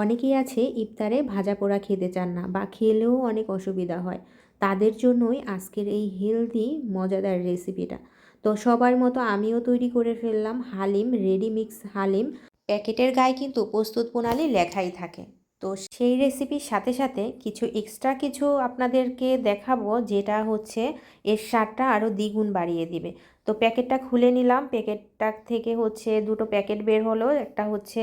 অনেকেই আছে ইফতারে ভাজা পোড়া খেতে চান না বা খেলেও অনেক অসুবিধা হয়। তাদের জন্যই আজকের এই হেলদি মজাদার রেসিপিটা তো সবার মতো আমিও তৈরি করে ফেললাম হালিম রেডি মিক্স হালিম। প্যাকেটের গায়ে কিন্তু প্রস্তুত প্রণালী লেখাই থাকে। তো সেই রেসিপির সাথে সাথে কিছু এক্সট্রা কিছু আপনাদেরকে দেখাবো যেটা হচ্ছে এর স্বাদটা আরও দ্বিগুণ বাড়িয়ে দিবে। তো প্যাকেটটা খুলে নিলাম। প্যাকেটটা থেকে হচ্ছে দুটো প্যাকেট বের হলো। একটা হচ্ছে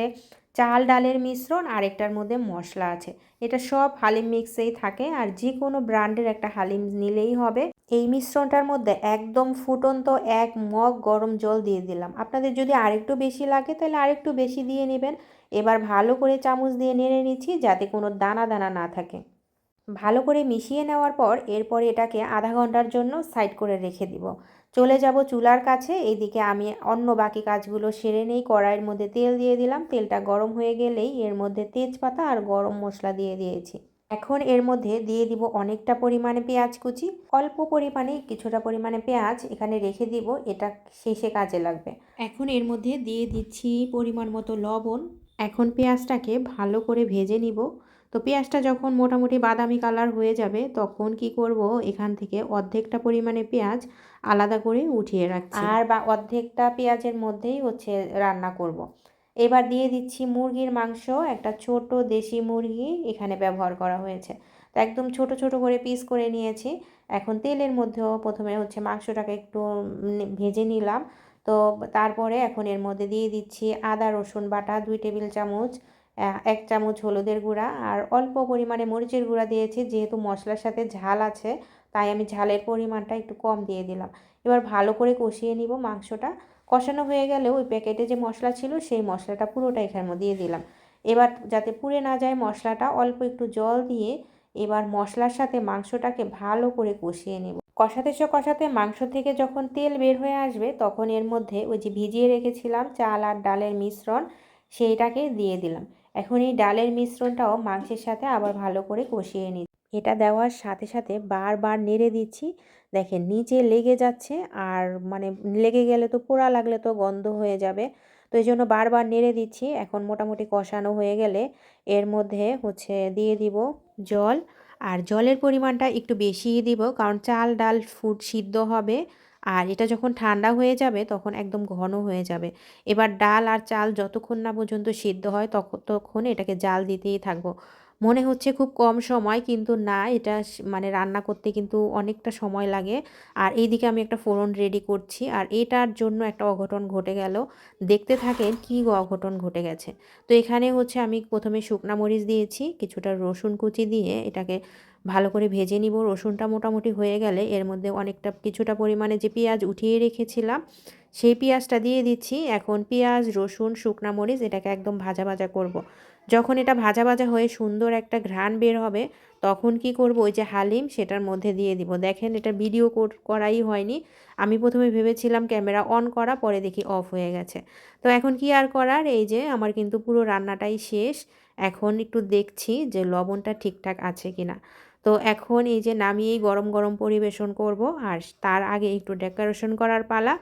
চাল ডালের মিশ্রণ আর একটার মধ্যে মশলা আছে। এটা সব হালিম মিক্সেই থাকে আর যে কোনো ব্র্যান্ডের একটা হালিম নিলেই হবে। এই মিশ্রণটার মধ্যে একদম ফুটন্ত এক মগ গরম জল দিয়ে দিলাম। আপনাদের যদি আরেকটু বেশি লাগে তাহলে আরেকটু বেশি দিয়ে নেবেন। এবার ভালো করে চামচ দিয়ে নেড়ে নিচ্ছি যাতে কোনো দানা দানা না থাকে। ভালো করে মিশিয়ে নেওয়ার পর এরপর এটাকে আধা ঘণ্টার জন্য সাইড করে রেখে দিব। চলে যাব চুলার কাছে, এইদিকে আমি অন্য বাকি কাজগুলো সেরে নেই, কড়াইয়ের মধ্যে তেল দিয়ে দিলাম। তেলটা গরম হয়ে গেলেই এর মধ্যে তেজপাতা আর গরম মশলা দিয়ে দিয়েছি। এখন এর মধ্যে দিয়ে দিব অনেকটা পরিমাণে পেঁয়াজ কুচি। অল্প পরিমাণে, কিছুটা পরিমাণে পেঁয়াজ এখানে রেখে দিব, এটা শেষে কাজে লাগবে। এখন এর মধ্যে দিয়ে দিচ্ছি পরিমাণ মতো লবণ। এখন পেঁয়াজটাকে ভালো করে ভেজে নিব। তো পেঁয়াজটা যখন মোটামুটি বাদামি কালার হয়ে যাবে, তখন কি করব? এখান থেকে অর্ধেকটা পরিমাণে পেঁয়াজ আলাদা করে উঠিয়ে রাখছি। আর বা অর্ধেকটা পেঁয়াজের মধ্যেই হচ্ছে রান্না করব। এবার দিয়ে দিচ্ছি মুরগির মাংস, একটা ছোট দেশি মুরগি এখানে ব্যবহার করা হয়েছে। তো একদম ছোট ছোট করে পিস করে নিয়েছি। এখন তেলের মধ্যেও প্রথমে হচ্ছে মাংসটাকে একটু ভেজে নিলাম। তো তারপরে এখন এর মধ্যে দিয়ে দিচ্ছি আদা, রসুন বাটা, দুই টেবিল চামচ এক চামচ হলুদের গুঁড়া আর অল্প পরিমাণে মরিচের গুঁড়া দিয়েছি, যেহেতু মশলার সাথে ঝাল আছে, তাই আমি ঝালের পরিমাণটা একটু কম দিয়ে দিলাম। এবার ভালো করে কষিয়ে নিব মাংসটা। কষানো হয়ে গেলে ওই প্যাকেটে যে মশলা ছিল, সেই মশলাটা পুরোটা এখানে দিয়ে দিলাম। এবার যাতে পুড়ে না যায় মশলাটা, অল্প একটু জল দিয়ে এবার মশলার সাথে মাংসটাকে ভালো করে কষিয়ে নেব। কষাতে সে কষাতে মাংস থেকে যখন তেল বের হয়ে আসবে, তখন এর মধ্যে ওই যে ভিজিয়ে রেখেছিলাম চাল আর ডালের মিশ্রণ, সেইটাকে দিয়ে দিলাম। এখন এই ডালের মিশ্রণটাও মাংসের সাথে আবার ভালো করে কষিয়ে নিই এটা দেওয়ার সাথে সাথে বারবার নেড়ে দিচ্ছি। দেখেন, নিচে লেগে যাচ্ছে আর মানে লেগে গেলে তো পোড়া লাগলে তো গন্ধ হয়ে যাবে। তো এই জন্য বারবার নেড়ে দিচ্ছি। এখন মোটামুটি কষানো হয়ে গেলে এর মধ্যে হচ্ছে দিয়ে দিব জল। আর জলের পরিমাণটা একটু বেশিই দিব, কারণ চাল, ডাল ফুড সিদ্ধ হবে। আর এটা যখন ঠান্ডা হয়ে যাবে তখন একদম ঘন হয়ে যাবে। এবার ডাল আর চাল যতক্ষণ না পর্যন্ত সিদ্ধ হয় ততক্ষণ এটাকে জাল দিতেই থাকব। মনে হচ্ছে খুব কম সময় কিন্তু না, এটা মানে রান্না করতে কিন্তু অনেকটা সময় লাগে। আর এইদিকে আমি একটা ফোড়ন রেডি করছি আর এটার জন্য একটা অঘটন ঘটে গেল। দেখতে থাকেন কী অঘটন ঘটে গেছে। তো এখানে হচ্ছে আমি প্রথমে শুকনা মরিচ দিয়েছি, কিছুটা রসুন কুচি দিয়ে এটাকে ভালো করে ভেজে নিব রসুনটা মোটামুটি হয়ে গেলে এর মধ্যে অনেকটা কিছুটা পরিমাণে যে পেঁয়াজ উঠিয়ে রেখেছিলাম, সেই পেঁয়াজটা দিয়ে দিচ্ছি এখন পেঁয়াজ, রসুন, শুকনা মরিচ এটাকে একদম ভাজা ভাজা করব। যখন এটা ভাজা ভাজা হয়ে সুন্দর একটা ঘ্রাণ বের হবে তখন কি করব? ওই যে হালিম, সেটার মধ্যে দিয়ে দিব। দেখেন, এটা ভিডিও করাই হয়নি। আমি প্রথমে ভেবেছিলাম ক্যামেরা অন করা, পরে দেখি অফ হয়ে গেছে। তো এখন কি আর করার? এই যে আমার কিন্তু পুরো রান্নাটাই শেষ। এখন একটু দেখছি যে লবণটা ঠিকঠাক আছে কিনা। তো এখন এই যে নামিয়েই গরম গরম পরিবেশন করব, আর তার আগে একটু ডেকোরেশন করার পালা।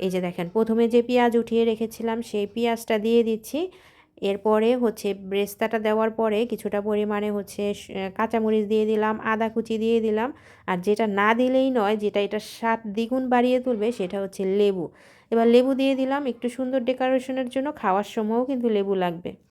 এই যে দেখেন, প্রথমে যে পেঁয়াজ উঠিয়ে রেখেছিলাম, সেই পেঁয়াজটা দিয়ে দিচ্ছি। এরপরে হচ্ছে ব্রেস্তাটা দেওয়ার পরে কিছুটা পরিমাণে হচ্ছে কাঁচামরিচ দিয়ে দিলাম, আদা কুচি দিয়ে দিলাম। আর যেটা না দিলেই নয়, যেটা এটা স্বাদ দ্বিগুণ বাড়িয়ে তুলবে সেটা হচ্ছে লেবু। এবার লেবু দিয়ে দিলাম, একটু সুন্দর ডেকোরেশনের জন্য খাওয়ার সময়ও কিন্তু লেবু লাগবে।